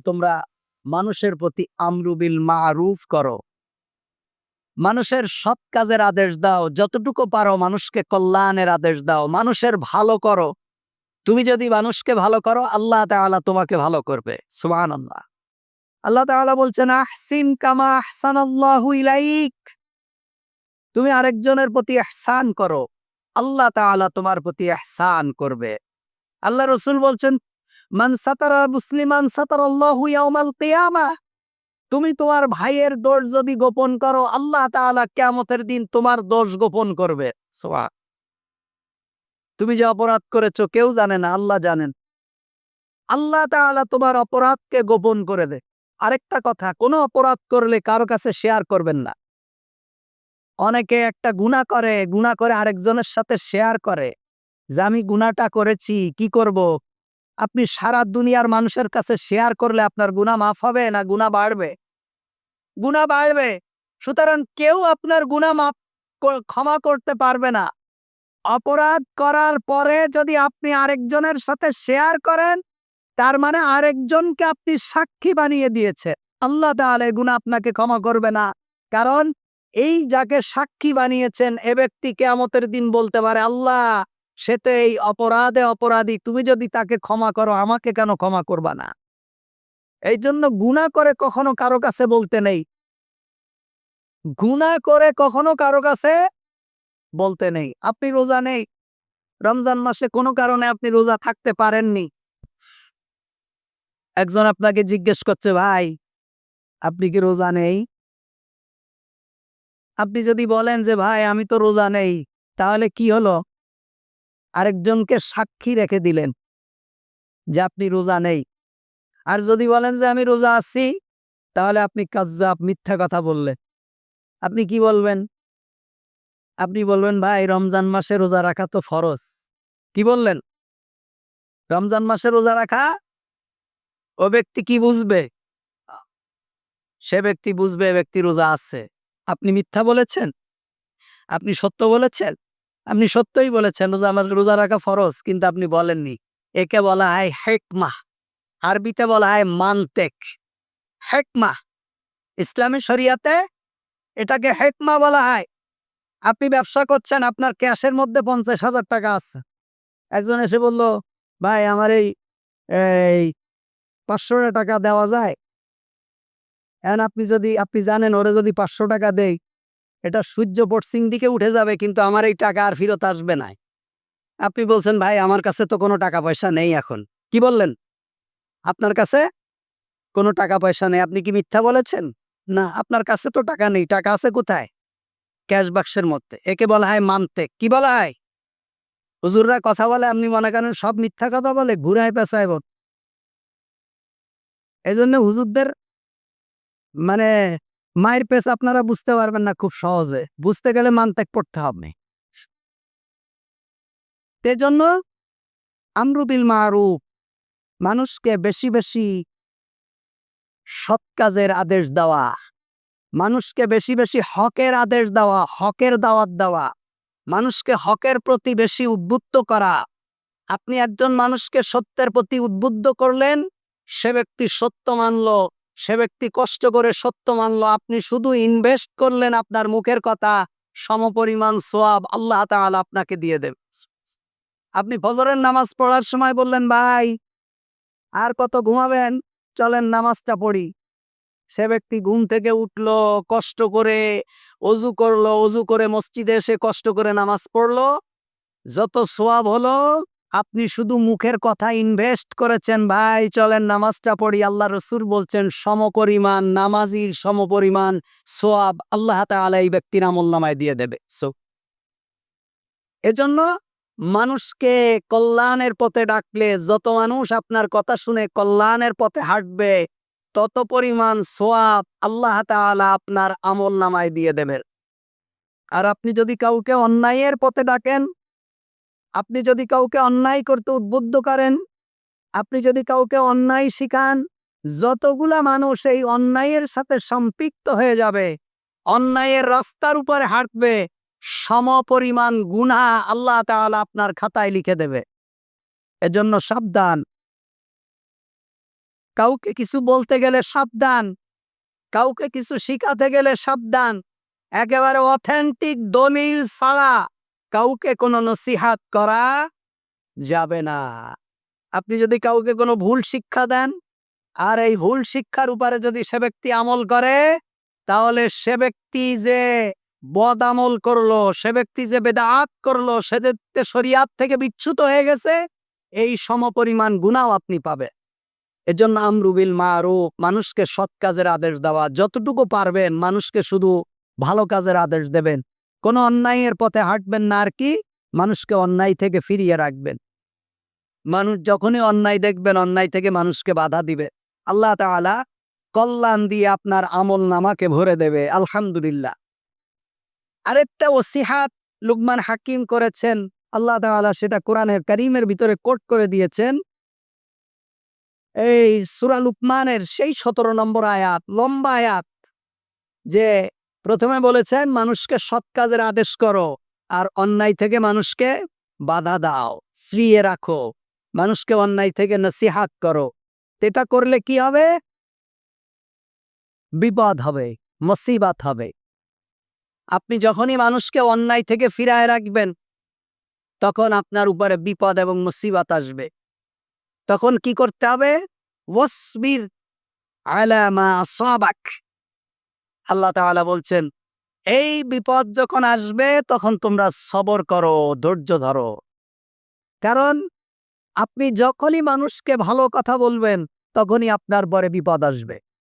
তোমরা মানুষের প্রতি আমরুবিল মারুফ করো। মানুষের সৎ কাজের আদেশ দাও, যতটুকু পারো মানুষকে কল্যাণের আদেশ দাও, মানুষের ভালো করো। তুমি যদি মানুষকে ভালো করো, আল্লাহ তাআলা তোমাকে ভালো করবে সুবহান আল্লাহ আল্লাহ তাআলা বলছেন, আহসিন কামা আহসানাল্লাহু ইলাইক। তুমি আরেকজনের প্রতি ইহসান করো, আল্লাহ তাআলা তোমার প্রতি ইহসান করবে। আল্লাহ রসুল বলছেন মান মুসলিমান তুমি তোমার ভাইয়ের দোষ যদি গোপন করো, আল্লাহ তাআলা কিয়ামতের দিন তোমার দোষ গোপন করবে। সোয়া। তুমি যে অপরাধ করেছ, কেউ জানে না, আল্লাহ জানেন। আল্লাহ তাআলা তোমার অপরাধকে গোপন করে দে আরেকটা কথা, কোনো অপরাধ করলে কারও কাছে শেয়ার করবেন না। অনেকে একটা গুণা করে গুণা করে আরেকজনের সাথে শেয়ার করে, যে আমি গুণাটা করেছি, কি করব? আপনি সারা দুনিয়ার মানুষের কাছে শেয়ার করলে আপনার গুণা মাফ হবে না গুণা বাড়বে? গুণা বাড়বে। সুতরাং কেউ আপনার গুণা মাফ ক্ষমা করতে পারবে না। অপরাধ করার পরে যদি আপনি আরেকজনের সাথে শেয়ার করেন, তার মানে আরেকজনকে আপনি সাক্ষী বানিয়ে দিয়েছে। আল্লাহ তাহলে গুণা আপনাকে ক্ষমা করবে না। কারণ এই যাকে সাক্ষী বানিয়েছেন, এ ব্যক্তি কেয়ামতের দিন বলতে পারে, আল্লাহ সে তো এই অপরাধে অপরাধী। তুমি যদি তাকে ক্ষমা করো, আমাকে কেন ক্ষমা করবা না? এই জন্য গুণা করে কখনো কারও কাছে বলতে নেই। গুণা করে কখনো কারও কাছে বলতে নেই। আপনি রোজা নেই। রমজান মাসে কোনো কারণে আপনি রোজা থাকতে পারেননি। একজন আপনাকে জিজ্ঞেস করছে, ভাই, আপনি কি রোজা নেই? আপনি যদি বলেন যে, ভাই, আমি তো রোজা নেই, তাহলে কি হলো? আরেকজনকে সাক্ষী রেখে দিলেন যে আপনি রোজা নেই। আর যদি বলেন যে আমি রোজা আছি, তাহলে আপনি কাজ্জাব মিথ্যা কথা বললেন। আপনি কি বলবেন? আপনি বলবেন, ভাই, রমজান মাসে রোজা রাখা তো ফরজ। কি বললেন? রমজান মাসে রোজা রাখা? ও ব্যক্তি কি বুঝবে? সে ব্যক্তি বুঝবে ব্যক্তি রোজা আছে। আপনি মিথ্যা বলেছেন? আপনি সত্য বলেছেন? আপনি সত্যই বলেছেন রোজা, আমার রোজা রাখা ফরজ, কিন্তু আপনি বলেননি। একে বলা হয় হেকমা, আরবিতে বলা হয় মানতেক। হেকমা, ইসলামী শরিয়াতে এটাকে হেকমা বলা হয়। আপনি ব্যবসা করছেন, আপনার ক্যাশের মধ্যে পঞ্চাশ হাজার টাকা আছে। একজন এসে বলল, ভাই, আমার এই এই পাঁচশো টাকা দেওয়া যায়? এখন আপনি যদি, আপনি জানেন, ওরে যদি পাঁচশো টাকা দেই এটা সূর্য পশ্চিম দিকে উঠে যাবে, কিন্তু আমার এই টাকা আর ফেরত আসবে না। আপনি বলছেন, ভাই, আমার কাছে তো কোনো টাকা পয়সা নেই এখন। কি বললেন? আপনার কাছে কোনো টাকা পয়সা নেই। আপনি কি মিথ্যা বলেছেন? না, আপনার কাছে তো টাকা নেই। টাকা আছে কোথায়? ক্যাশ বাক্সের মধ্যে। একে বলা হয় মানতে। কি বলা হয়? হুজুররা কথা বলে, আপনি মনে করেন সব মিথ্যা কথা বলে, ঘুরায় পেঁচায় বল। এই জন্য হুজুরদের মানে মায়ের পেছ আপনারা বুঝতে পারবেন না খুব সহজে। বুঝতে গেলে মানত্যাগ পড়তে হবে। জন্য আমরুবিল মারুফ, মানুষকে বেশি বেশি সৎ কাজের আদেশ দেওয়া, মানুষকে বেশি বেশি হকের আদেশ দেওয়া, হকের দাওয়াত দেওয়া, মানুষকে হকের প্রতি বেশি উদ্বুদ্ধ করা। আপনি একজন মানুষকে সত্যের প্রতি উদ্বুদ্ধ করলেন, সে ব্যক্তি সত্য মানল সে ব্যক্তি কষ্ট করে সত্য মানলো, আপনি শুধু ইনভেস্ট করলেন আপনার মুখের কথা, সমপরিমাণ সোয়াব আল্লাহ তাআলা আপনাকে দিয়ে দেবে। আপনি ফজরের নামাজ পড়ার সময় বললেন, ভাই, আর কত ঘুমাবেন? চলেন নামাজটা পড়ি। সে ব্যক্তি ঘুম থেকে উঠল, কষ্ট করে অজু করল, অজু করে মসজিদে এসে কষ্ট করে নামাজ পড়ল। যত সোয়াব হলো আপনি শুধু মুখের কথা ইনভেস্ট করেছেন, ভাই। চলেন, নামাজটা পড়ি। আল্লাহ রসুর বলছেন, সমপরিমাণ নামাজির সমপরিমাণ সোয়াব আল্লাহ তাআলা এই ব্যক্তির আমল নামায় দিয়ে দেবে। সো এজন্য মানুষকে কল্যাণের পথে ডাকলে, যত মানুষ আপনার কথা শুনে কল্যাণের পথে হাঁটবে, তত পরিমাণ সোয়াব আল্লাহ তাআলা আপনার আমল নামায় দিয়ে দেবেন আর আপনি যদি কাউকে অন্যায়ের পথে ডাকেন আপনি যদি কাউকে অন্যায় করতে উদ্বুদ্ধ করেন, আপনি যদি কাউকে অন্যায় শিখান, যতগুলা মানুষ এই অন্যায়ের সাথে সম্পৃক্ত হয়ে যাবে, অন্যায়ের রাস্তার উপরে হাঁটবে, সমপরিমাণ গুণা আল্লাহ তাআলা আপনার খাতায় লিখে দেবে। এজন্য সাবধান। কাউকে কিছু বলতে গেলে সাবধান। কাউকে কিছু শিখাতে গেলে সাবধান। একেবারে অথেন্টিক দলিল ছাড়া কাউকে কোনো নসিহাত করা যাবে না। আপনি যদি কাউকে কোনো ভুল শিক্ষা দেন, আর এই ভুল শিক্ষার উপরে যদি সে ব্যক্তি আমল করে, তাহলে সে ব্যক্তি যে বদ আমল করল, সে ব্যক্তি যে বেদাত করল, সে যে শরিয়াত থেকে বিচ্যুত হয়ে গেছে, এই সমপরিমাণ গুণাও আপনি পাবে। এজন্য আমরুবিল মারুফ, মানুষকে সৎ কাজের আদেশ দেওয়া। যতটুকু পারবেন, মানুষকে শুধু ভালো কাজের আদেশ দেবেন। কোনো অন্যায়ের পথে হাঁটবেন না আর কি, মানুষকে অন্যায় থেকে ফিরিয়ে রাখবেন। মানুষ যখনই অন্যায় দেখবেন, অন্যায় থেকে মানুষকে বাধা দিবে। আল্লাহ তাআলা কল্যাণ দিয়ে আপনার আমল নামাকে ভরে দেবে, আলহামদুলিল্লাহ। আরেকটা ওসিহাত লুকমান হাকিম করেছেন, আল্লাহ তাআলা সেটা কোরআনের করিমের ভিতরে কোট করে দিয়েছেন। এই সুরা লুকমানের সেই সতেরো নম্বর আয়াত, লম্বা আয়াত, যে প্রথমে বলেছেন, মানুষকে সৎ কাজের আদেশ করো, আর অন্যায় থেকে মানুষকে বাধা দাও, ফ্রিয়ে রাখো। মানুষকে অন্যায় থেকে নসিহাত করো। এটা করলে কি হবে? বিপদ হবে, মুসিবাত হবে। আপনি যখনই মানুষকে অন্যায় থেকে ফিরায় রাখবেন, তখন আপনার উপরে বিপদ এবং মুসিবাত আসবে। তখন কি করতে হবে? ওয়াসবির আলা মা আসাবাক। আল্লাহ তালা বলছেন, এই বিপদ যখন আসবে, তখন তোমরা সবর করো, ধৈর্য ধরো। কারণ আপনি যখনই মানুষকে ভালো কথা বলবেন, তখনই আপনার পরে বিপদ আসবে।